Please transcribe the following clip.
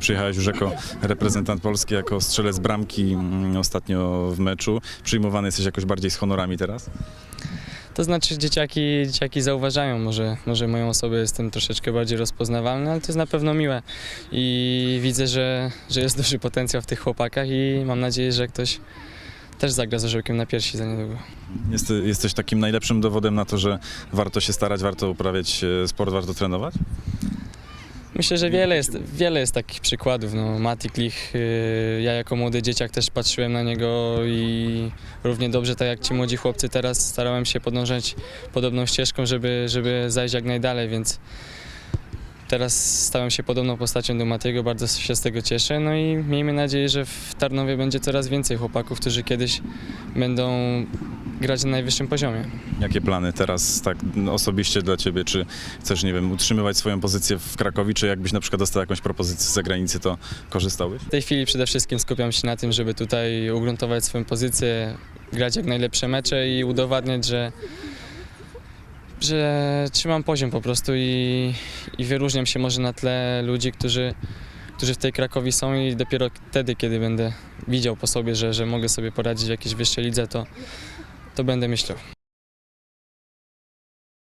Przyjechałeś już jako reprezentant Polski, jako strzelec bramki mm, ostatnio w meczu. Przyjmowany jesteś jakoś bardziej z honorami teraz? To znaczy dzieciaki, dzieciaki zauważają, może, może moją osobę jestem troszeczkę bardziej rozpoznawalny, ale to jest na pewno miłe i widzę, że, że jest duży potencjał w tych chłopakach i mam nadzieję, że ktoś też zagra z orzełkiem na piersi za niedługo. Jest, jesteś takim najlepszym dowodem na to, że warto się starać, warto uprawiać e, sport, warto trenować? Myślę, że wiele jest, wiele jest takich przykładów. No, Mati Klich, yy, ja jako młody dzieciak też patrzyłem na niego i równie dobrze, tak jak ci młodzi chłopcy teraz, starałem się podążać podobną ścieżką, żeby, żeby zajść jak najdalej, więc teraz stałem się podobną postacią do Matiego, bardzo się z tego cieszę. No i miejmy nadzieję, że w Tarnowie będzie coraz więcej chłopaków, którzy kiedyś będą grać na najwyższym poziomie. Jakie plany teraz tak osobiście dla ciebie? Czy chcesz, nie wiem, utrzymywać swoją pozycję w Krakowie, czy jakbyś na przykład dostał jakąś propozycję z zagranicy, to korzystałbyś? W tej chwili przede wszystkim skupiam się na tym, żeby tutaj ugruntować swoją pozycję, grać jak najlepsze mecze i udowadniać, że, że trzymam poziom po prostu i, i wyróżniam się może na tle ludzi, którzy, którzy w tej Krakowie są i dopiero wtedy, kiedy będę widział po sobie, że, że mogę sobie poradzić w jakiejś wyższej lidze, to, to będę myślał.